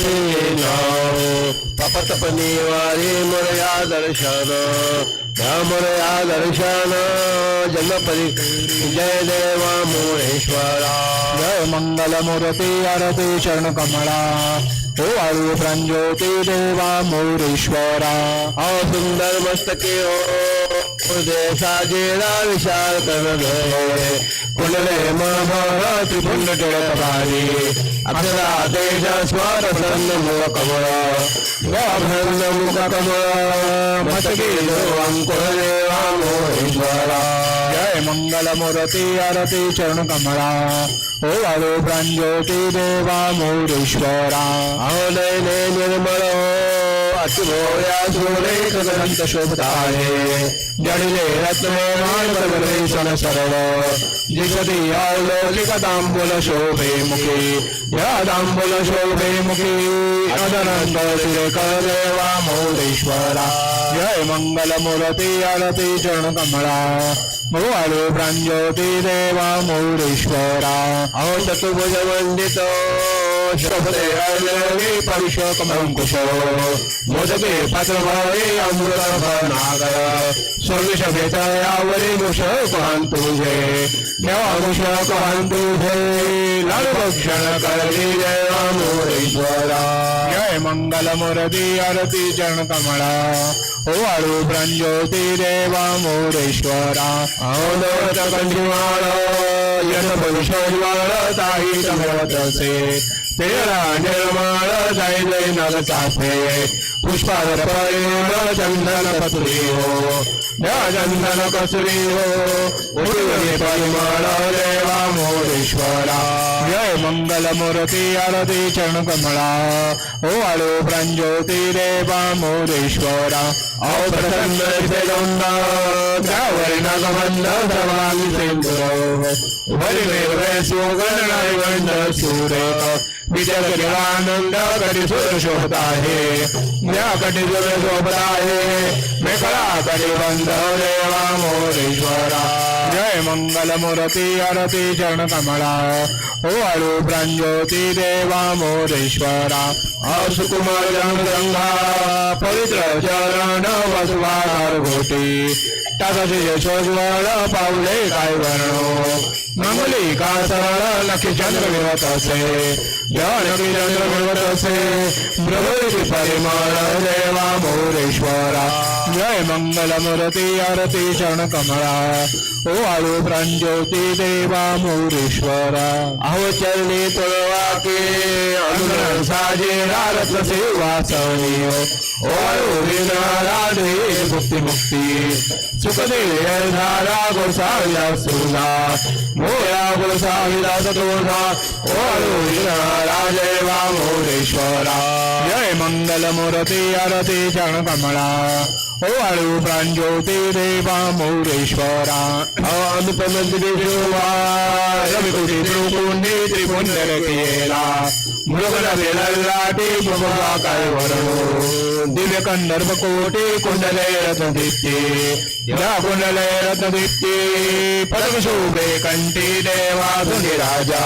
केन पपतपनी वारी मोरया दर्शन मोरया दर्शन जन्मपरी जय देवा मोरेश्वरा जय मंगल मूर्ती आरती चरण कमळा ओ वाळू प्रांज्योती देवा मोरेश्वरा अहो सुंदर मस्तके हो देशाजेला विशाल करण कुंडले मनोहर त्रिपुंड टिळक भारी अक्षरा देश स्वर प्रसन्न मुख कमळ प्रसन्न मुख कमळ मस्तके अंकुर देवा मोरेश्वरा जय मंगल मूर्ती, आरती, चरण कमळा ओ वाळू प्रांज्योती देवा मोरेश्वरा। अहो नयने शिवोया शोरे सदनंत शोभताय जडिले रत्नमान परमेश्वर सरळ दिशति अवलौकिक तांबूल शोभे मुखे या तांबूल शोभे मुखे अदनंत देवा मोरेश्वरा जय मंगल मूर्ती आरती चरण कमळा मोवाळो प्रांजोती देवा मोरेश्वरा अहो चतुर्भुज वंदित शोभते अरवी परुष कमंकुश मोदके पात्रभावे अमृत भरनागर स्वर्विष भेटयावरी मुषक तुझे देवा मुषक तुझे लाल भक्षण करली देवा मोरेश्वरा जय मंगल मूर्ती आरती चरण कमळा ओ वाळू प्रांज्योती देवा मोरेश्वरा अहो नवरत तेरा निर्माळ जय जय नल चाफे पुष्पाधर प्रेम चंदन कसुरी हो। चंदन कसुरी हो। उडवे परिमळ देवा मोरेश्वरा। जय मंगल मूर्ती आरती चरण कमळा ओ वाळू प्रांज्योती देवा मोरेश्वरा। अहो है सेदोंद त्यावर नगमंद सर्वांगी सेंदुर सुगण गंध सुरेख विद्या आनंद कटी सुर शोभता है मैं कटी शोभत मेखळा कटी बंद देवा मोरेश्वरा जय मंगल मूर्ती आरती चरण कमळा ओ वाळू प्रांज्योती देवा मोरेश्वरा। सुकुमार रंगा पवित्र चरण वसवार घोटी टाकाशी यशोज्वळ पावले काय वर्णो मंगली का सरळ लखी चंद्र मिळवत असे जानकी चंद्र मिळवत असे प्रभूची परिमळ देवा मोरेश्वरा। जय मंगल मूर्ती आरती चरण कमळा ओ वाळू प्रांज्योती देवा मोरेश्वरा। अहो चरणी तुळवाके अनुरण साजे रत्न सेवा सवनी ओ राधे मुक्ती मुक्ती सुखदे धारा गोसाविला सुना भोळा पुरसा विलास तोसा राजेवा भोरेश्वरा जय मंगल मूर्ती आरती चरण कमळा ओ वाळू प्रांज्योती देवा मोरेश्वरा अनुपम दिशोवा रविकुटी त्रिकुंडी त्रिपुंडर केला मृगल लाटी प्रभा काय वरणो दिव्य कंदर्भ कोटी कुंडले रत्न दीप्ती या कुंडले रत्न दीप्ती पदम शोभे कंठी देवा धुनी राजा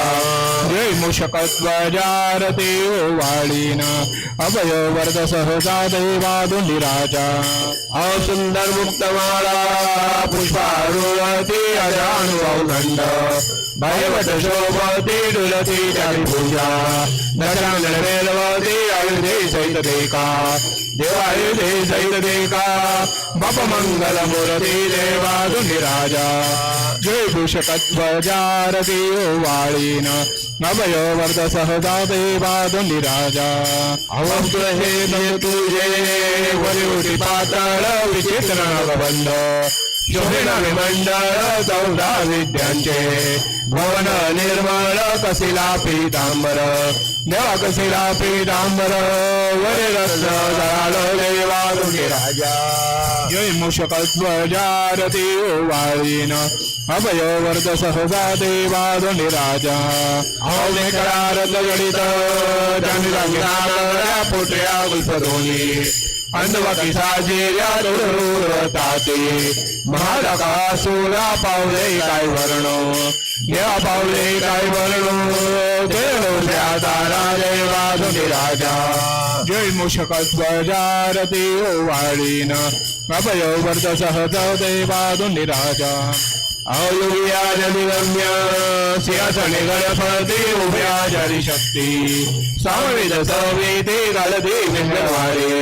जय मूषकध्वजारती ओ वाळीन अभय वर्ग सहजा सुंदर मुक्त माळा पुष्पारुळती अजानुभावखंड भैवत शोभती डुलती त्याची पूजा दशांगण मेलवती आयुधे सैत देखा देवायुधे सैत देखा बाप मंगल मूर्ती देवाधुनी राजा जय भूषकध्वजार देव वाळीन अभय वर्ध सहदा देवाधुनी राजा अवग्र हे तुझे वरिवटी पाताळ विचित्र नवबंध। शोभिन विमंडळ चौदा विद्यांचे भवन निर्मळ कसिला पीतांबर देवा कसिला पीतांबर वरे रत्न दयाळ देवा तुझे राजा। जय मूषकध्वजारती अभय वर्ग सहजा देवा दुंडिराजा अवमेकळा रत्न जडित चंद्रा पोटया अंडवकिसाजिऱ्या दुर्वृताते महाडका सोळा पावले काय वर्ण? या पावले काय वर्ण? देवल्या तारा देवा राजा. जय मुषकत्वजारती ओ वाळीन. अभयो वर्ध सहज देवा दुनिराजा अवयोग्या जनिगम्य सिंहासने गणपती उभ्या जरी शक्ती सावेद सवेते घालते विंगणवारे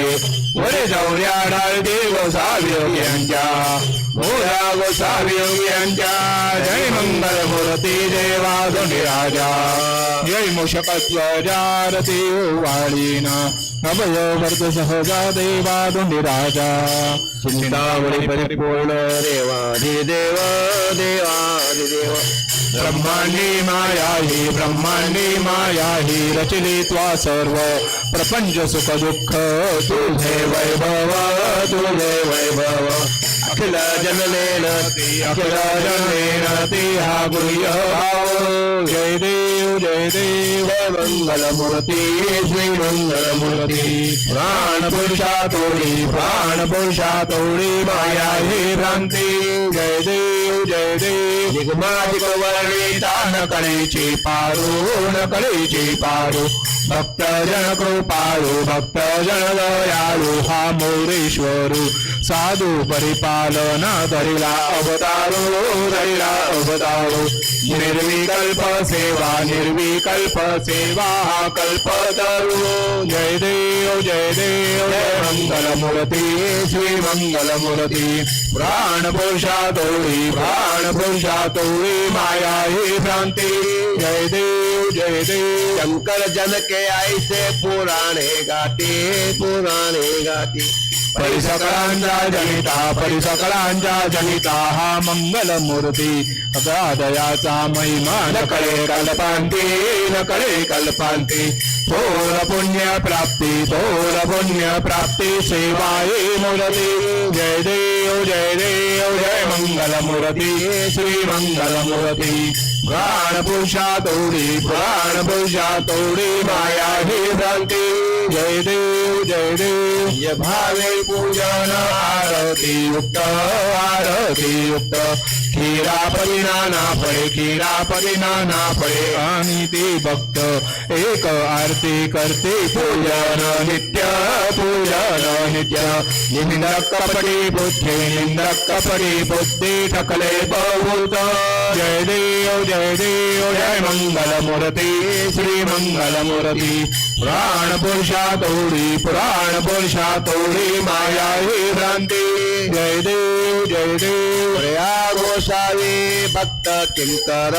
वरे सौर्या डाळते गोसावियोग यांच्या भोया गोसावियोग यांच्या जय मंगल मूर्ती देवा धनी राजा जय मोषकत्व जारती वाळीना अभय वर्ध सहज देवादुंडी राजा चिंतामणी परिपूर्ण देवाधिदेव देवाधिदेव ब्रह्मांडी माया हि ब्रह्मांडी माया हि रचिली त्वा सर्व प्रपंच सुख दुःख तुझे वैभव तुझे वैभव अखिल जननेन अखिल जननेन ते भाव जय देव जय देव। जय मंगलमूर्ती श्री मंगलमूर्ती प्राण पुरुषा तोडी माया हि भ्रांती। जय देव जय देव। निगमाजिक वर्णिता न कळेची पारो, न कळेची पारू। भक्त जन कृपाळू भक्त जन साधू परिपालना धरिला अवतारो धरिला अवतारो। निर्विकल्प सेवा निर्विकल्प सेवा, कल्प धरू जय देव जय देव, जय मंगलमूर्ती श्री मंगलमूर्ती प्राण पुरुषा तोळी प्राण पुरुषा तोळी माया ही भ्रांती। जय देव जय देव। शंकर जनके ऐसे पुराने गाते पुराने गाते। परिसकळांचा जनिता परिसकळांचा जनिता हा मूर्ती अगाधयाचा महिमा न कळे कल्पांती न कळे कल्पांती थोर पुण्य प्राप्ती, थोर पुण्य प्राप्ती, सेवाये मूर्ती। जय देव जय देव, जय मंगल मूर्ती श्री मंगल मूर्ती प्राण पुरुषा तोडी, प्राण पुरुषा तोडी, माया ही भ्रांती। जय देव जय देव। ये भावे पूजन आरती युक्त आरती युक्त। खीरापरी नाना फळे खीरापरी नाना फळे आणि ते भक्त एक आरती करते पूजन नित्य पूजन नित्य। निंदक कपटी बुद्धी निंदक कपटी बुद्धी ठकले बहुत। जय देव जय देव, जय मंगल मूर्ती, श्री मंगल मूर्ती। प्राण पुरुषा तोडी, पुराण पुरुषा तोडी माया ही भ्रांती। जय देव जय देव। गोसावी भक्त किंकर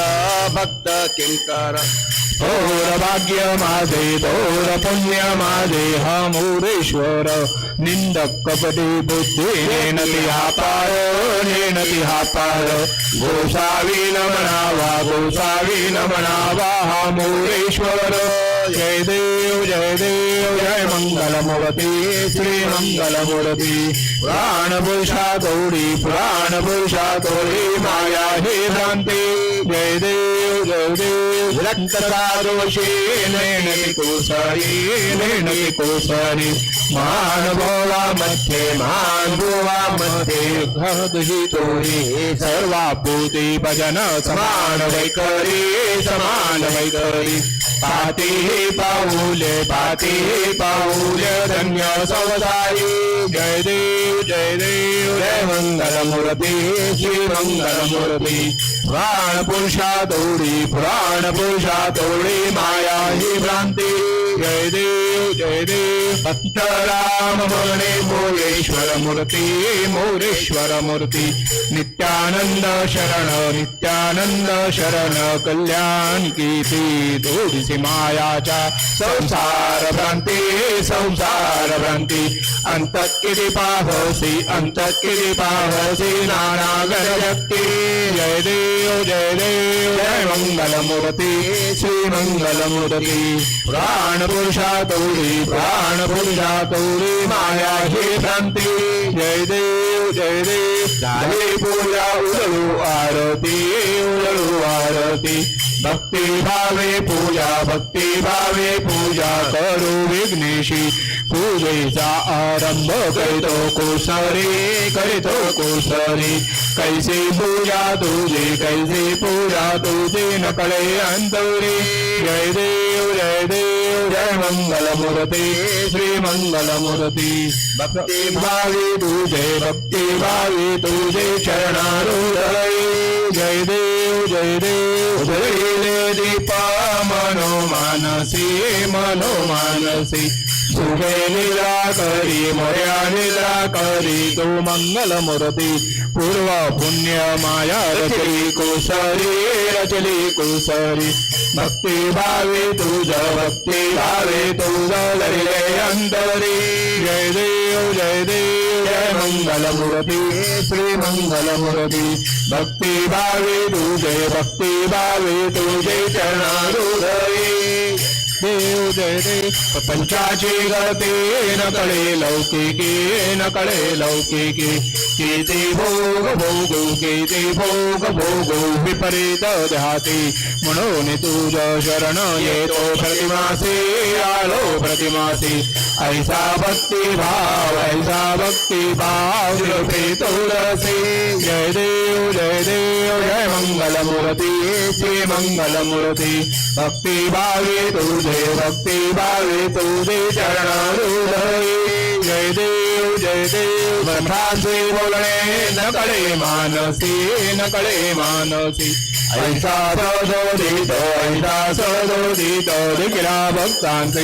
भक्त किंकर। थोर भाग्य माझे थोर पुण्य माझे, हा मोरेश्वर। निंदक कपटी बुद्धी नेनती हा पाय नेनती हा गोसावी न म्हणावा गोसावी न म्हणावा जय देव जय देव जय मंगल मूर्ती श्री मंगल मूर्ती गौरी पुरुषा तोडी प्राण पुरुषा तोडी माया हे शांति जय देव जय देव नेणती कोसरी कोसरी महानुभवा मध्ये महानुभवा मध्ये घदही तोरी सर्वा भूती भजन समान वैखरी समान वैखरी पाती पाऊले पाती पाऊले धन्य संसारी जय देव जय देव जय मंगल मूर्ती श्री मंगल मूर्ती प्राण पुरुषा तोडी प्राण पुरुषा तोडी माया ही भ्रांती जय देव। जय देव भक्त राम म्हणे मोरेश्वर मूर्ती मोरेश्वर मूर्ती नित्यानंद शरण नित्यानंद शरण कल्याण कीर्ती दोडीसी मायाच्या संसार भ्रांती संसार भ्रांती अंतत किती पाहसी अंतत किती पाहसी नानागर व्यक्ती जय देव जय देव जय मंगल मूर्ती श्री मंगल मूर्ती प्राण पुरुषा तोडी प्राण पुरुषा तोडी माया ही भ्रांती जय देव जय देव। काली पूजा, उजळू आरती उजळू आरती। भक्ति भावे पूजा भक्ती भावे पूजा करू विघ्नेशी। पूजेचा आरंभ करीतो कुसरी करीतो कुसरी। कैसी पूजा तुझे कैसे पूजा तुझे न कळे अंतरी। जय देव जय देव जय मंगल मूर्ती श्री मंगल मूर्ती। भक्ती भावी तुझे भक्ती भावी तुझे चरणारुदय जय देव। જય દેવ જય દેવ દીપા મનો માનસી મનો માનસી सुखे निद्रा करी मोर्या निद्रा करी तू मंगल मूर्ती पूर्व पुण्य माया रचली कुसरी रचली कुसरी भक्ती भावे तुझ भक्ति भावे तुझ लरिले अंतरी जय देव जय देव, जय मंगल मूर्ती श्री मंगल मूर्ती भक्ती भावे तुझे भक्ती भावे तुझे चरणारुदयी जय देव प्रपंचाची गती न कळे लौकिकी न कळे लौकिकी किती भोग भोगू किती भोग भोगू विपरीत ध्याती म्हणून तुझ शरण येतो प्रतिमासी आलो प्रतिमासी ऐसा भक्ति भाव ऐसा भक्ति भाव निरुपे तुलसी जय देव जय देव। जय मंगल मूर्ती श्री मंगल भक्ति भावे तुझे भक्ति भावे तुझे चरणारूढ़ जय देव जय देव से बोलने न मानसी, न कळे मानसी। ऐसा सदोदित ऐसा सदोदित देखिला भक्तांचे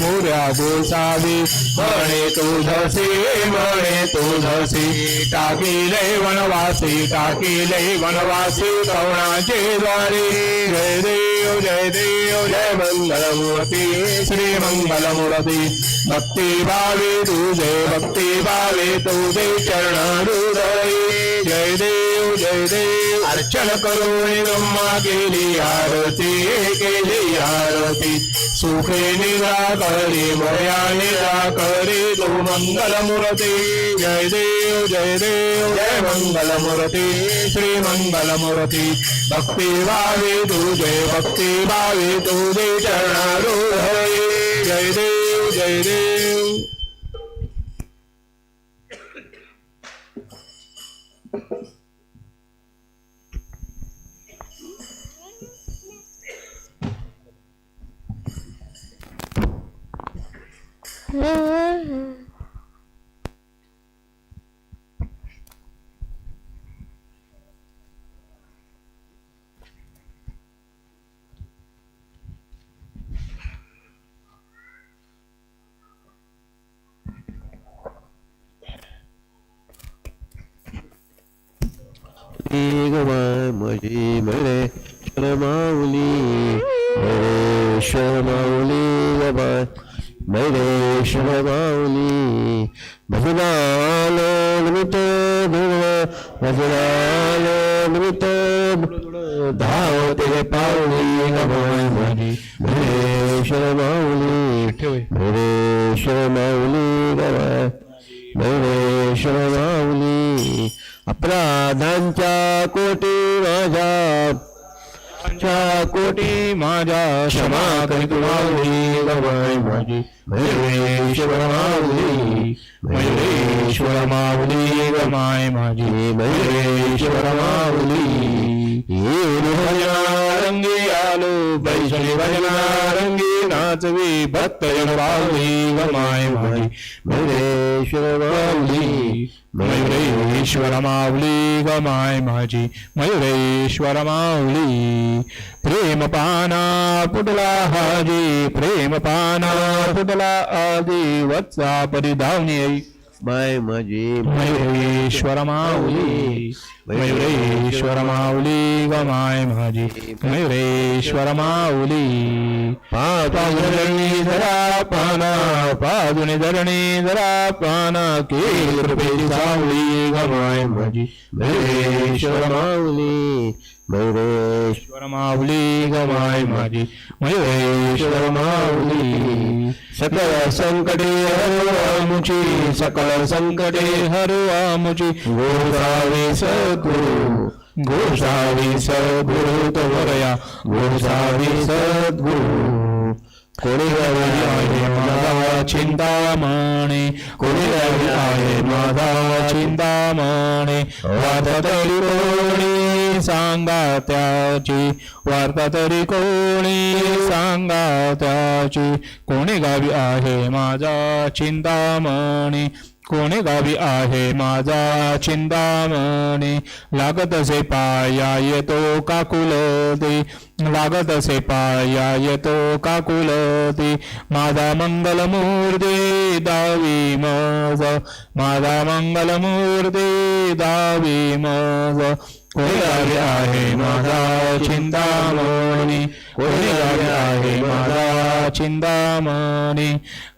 मोर्या गोसावी म्हणे तुझसी म्हणे तुझसी टाकिले वनवासी टाकिले वनवासी कवणाचे द्वारे जय देव जय देव जय मंगल मूर्ती श्री मंगल मूर्ती भक्ती भावे तुझे भक्ती भावे तुझे चरणारुदयी जय देव जय देव अर्चन करून ब्रह्मा केली आरती केली आरती सुखे निराकरी मया तू मंगल मूर्ती जय देव जय देव जय मंगल मूर्ती श्री मंगल मूर्ती भक्ती भावे तुझे भक्ती भावे तुझे चरणारुदयी जय देव जय देव गमाय माऊली मरे शरमाऊली मरे शरमाऊली बाय मरे शरमाऊली भजनाल मृत धुळ भजनाल निमित्त धावते पाऊली गमाऊली मरे शरमाऊली मरे शरमाऊली गमाय मरे शरमाऊली अपराधांच्या कोटी माझ्या च्या कोटी माझ्या क्षमा करितुमावली गवाय माझी. भैरवेश्वर मावली भैरवेश्वर मावली गमाय माझी. भैरवेश्वर मावली रंगी आलो बैसणी भजना रंगी नाचवी भक्त जन पावली गमाय माझी. भैरे माऊली मयुरेश्वर माऊली गमाय माझी। मयुरेश्वर मावली प्रेम पाना पुटला हाजी प्रेम पाना पुटला आदी वत्सा परिधावनी मायमजे मयुरेश्वर माऊली मयुरेश्वर माऊली ग माय माझी मयुरेश्वर माऊली पादुणी जरा पाना पादुणी धरणी जरा पाना केली सावली ग माय माझी मयुरेश्वर माऊली मयुरेश्वर माऊली गमाय माझी मयुरेश्वर माऊली सकल संकटे हरवामुची। सकल संकटे हरवा मुची गोसावे सद्गुरु गोसावी सद्गुरु तवरया गोसावी सद्गुरु कोणी गावी आहे माझा चिंतामणे कोणी गावी आहे माझा चिंतामणे वार्ता तरी कोणी सांगा त्याची वार्ता तरी कोणी सांगा त्याची कोणी गावी आहे माझा चिंतामणी कोणी गावी आहे माझा चिंतामणी लागत असे पाया येतो काकुलती लागत असे पाया येतो काकुलती माझा मंगलमूर्ती दावी मज माझा. मंगलमूर्ती दावी मज कोणी आहे माझा चिंतामणी कोणी आहे माझा चिंतामणी.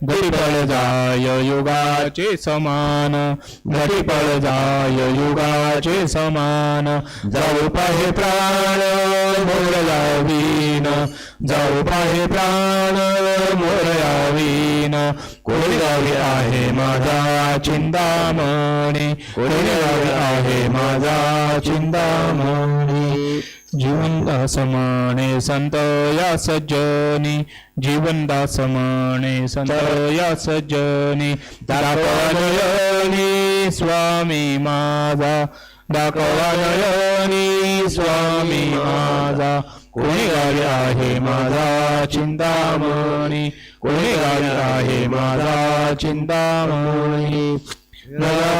गरीबळ जाय युगाचे समान गरीबळ जाय युगाचे समान. जाऊ पाहे प्राण मोर यावीन जाऊ पाहे प्राण कोणी गावी आहे माझा चिंतामणी कोणी गावी आहे माझा चिंतामणी जीवनदास माणे संत या सज्जनी जीवनदास माणे संत या सज्जनी दाखवानयनी स्वामी माझा। दाखवानयनी स्वामी माझा। कोणी गावी आहे माझा चिंतामणी कोणी गावी आहे माझा चिंतामणी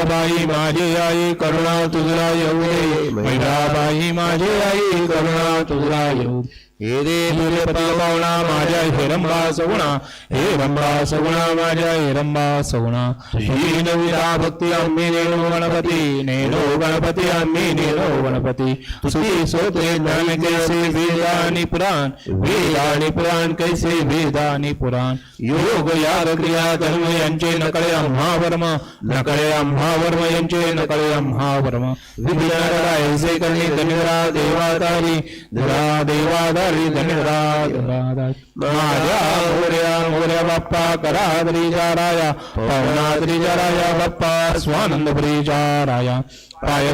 बाई माझी आई करुणा तुझला येऊ मैराबाई माझी आई करुणा तुझला येऊ. हे रे तुझे माझ्या हिरंबा सगुणा हे रंबा सगुणा माझ्या हिरंबा सगुणा. तुझी नविता भक्ती आम्ही नेनो गणपती नेनो गणपती आम्ही नेनो गणपती. तुझी सोते ज्ञान कैसे वेद आणि पुराण वेद आणि पुराण कैसे वेद आणि पुराण. योग यार क्रिया धर्म यांचे नकळे आम्हा वर्म नकळे आम्हा वर्म यांचे नकळे आम्हा वर्म विज्ञान ऐसे करणे धन्यरा देवादारी धरा देवादारी. Hare Dhaniraj बाप्पा कराद्रीच्या राया बाप्पा स्वानंदपुरीच्या राया पाय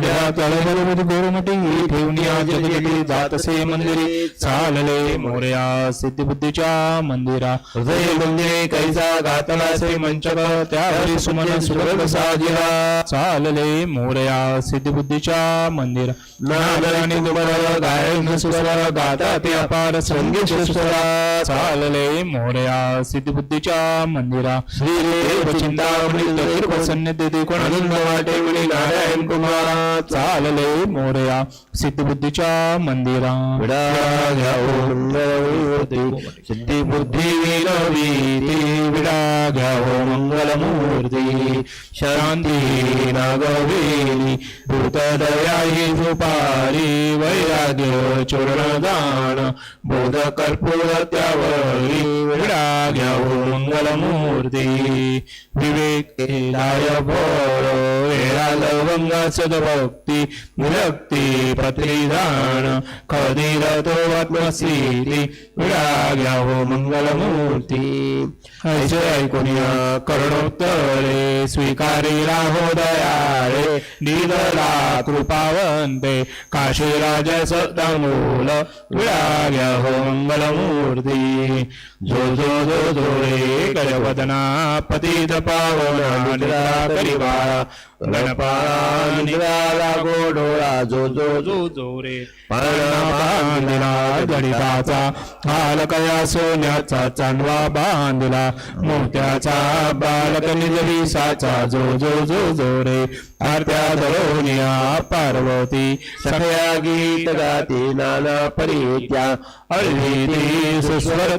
गोरमटी ठेवणी जगजगी जातसे मंदिरे। मंदिरा। हृदय मंदिरे कैसा घातला से त्यावरी सुमन सुगत साजिरा। चालले मोर्या सिद्धिबुद्धीच्या मंदिरा। नागराने दुबर गायन सुसरा, गाता ते अपार संगीत चालले मोर्या सिद्धिबुद्धीच्या मंदिरा. प्रसन्न देते कोण आनंद वाटे नारायण कुमार. चालले मोर्या सिद्धिबुद्धीच्या मंदिरा. विडा மூர்த்தி சித்தி புத்தி வீரவீதி விடாக மங்களமூர்த்தி சாந்தி நாகவேலி భూతదయాయి సుపారి వైరాగ్య చూరణదాన బుధ కర్పూర త్యావరి విడాగ్య మంగళమూర్తి వివేకాయ భోరో వేళవంగ సుతభక్తి విరక్తి ప్రతిదాన కదిరతో ఆత్మశీలి घ्या हो मंगलमूर्ती। ऐसे ऐकुनिया करणोत्तरे स्वीकारी राहो दयाळे निदला कृपावंते। काशी राज सतमूल विराग्या घ्या हो मंगलमूर्ती। जो जो जो जो रे कलवदना पतित पावना निराकरिवा गणपाला गोडोळा जो जो जो जो रे। परमानिरा बालकया सोन्याचा चांदवा बांधला. मोत्याचा बालक निजविसाचा जो जो जो जो रे. आरत्या धरोनिया पार्वती सखया गीत गाती नाना परित्या हळदी सुस्वर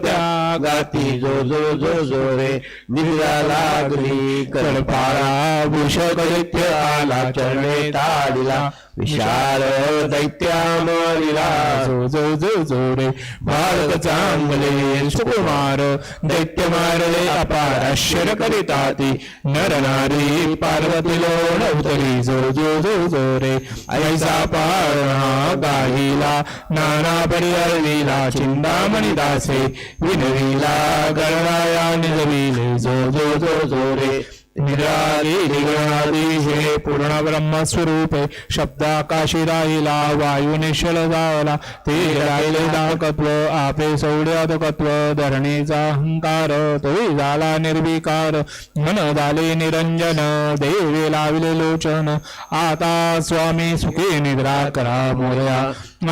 गाती जो जो जो जो रे निरा लागली कळपाळा भूषक आला चरणे ताडिला विशाल दैत्यामरिला जो जो जो जो रे भारत चांगले सुकुमार दैत्य मारले अपार आश्चर्य करिताती नर नारी पार्वती तरी जो जो जो जो रे. ऐसा पारणा गाईला नाना परिहरविला चिंतामणी दासे. विनविला गणराया निजविले जो जो जो जो रे. निरादिशे पूर्ण ब्रह्मस्वरूपे शब्दाकाशी राहिला वायू निश्चल झाला ते राहिले दाकत्व आपे सौड्यातकत्व धरणीचा अहंकार तोही झाला निर्विकार मन झाले निरंजन देवी लावले लोचन आता स्वामी सुखी निद्रा करा मोया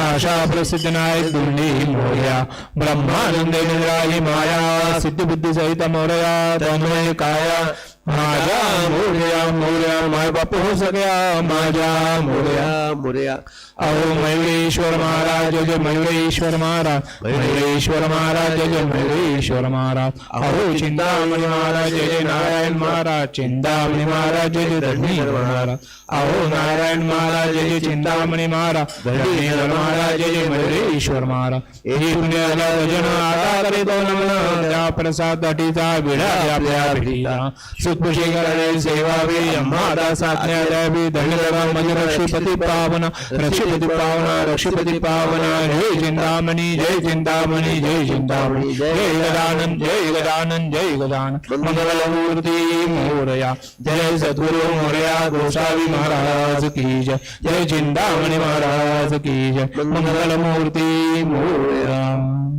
आशा प्रसिद्ध नाय दुंडी मोया ब्रह्मानंद निद्रा ही माया सिद्ध बुद्धी सहित मोरया तन्मय काया माझ्या मोर्या मोर्या माय बाप हो सगळ्या माझ्या मोर्या. मोरया. मयुरेश्वर महाराज जय मयुरेश्वर महाराज. मयुरेश्वर महाराज जय मयुरेश्वर महाराज. अहो चिंतामणी महाराज जय नारायण महाराज. चिंतामणी महाराज जय धरणीधर महाराज. अहो नारायण महाराज जय चिंतामणी महाराज. धरणीधर महाराज जय मयुरेश्वर महाराज. हे भजन आता करीतो नमन. प्रसाद अटीचा विडा आपल्या भेटीला. करणे सेवा धन्यधरा मज रक्षपती पावना रक्षपती पावना जय चिंतामणी जय चिंतामणी जय चिंतामणी जय गदानंद जय गदानंद जय गदानंद। मंगलमूर्ती मोरया जय सद्गुरु मोरया गोसावी महाराज की जय। जय चिंतामणी महाराज की जय। मंगलमूर्ती मोरया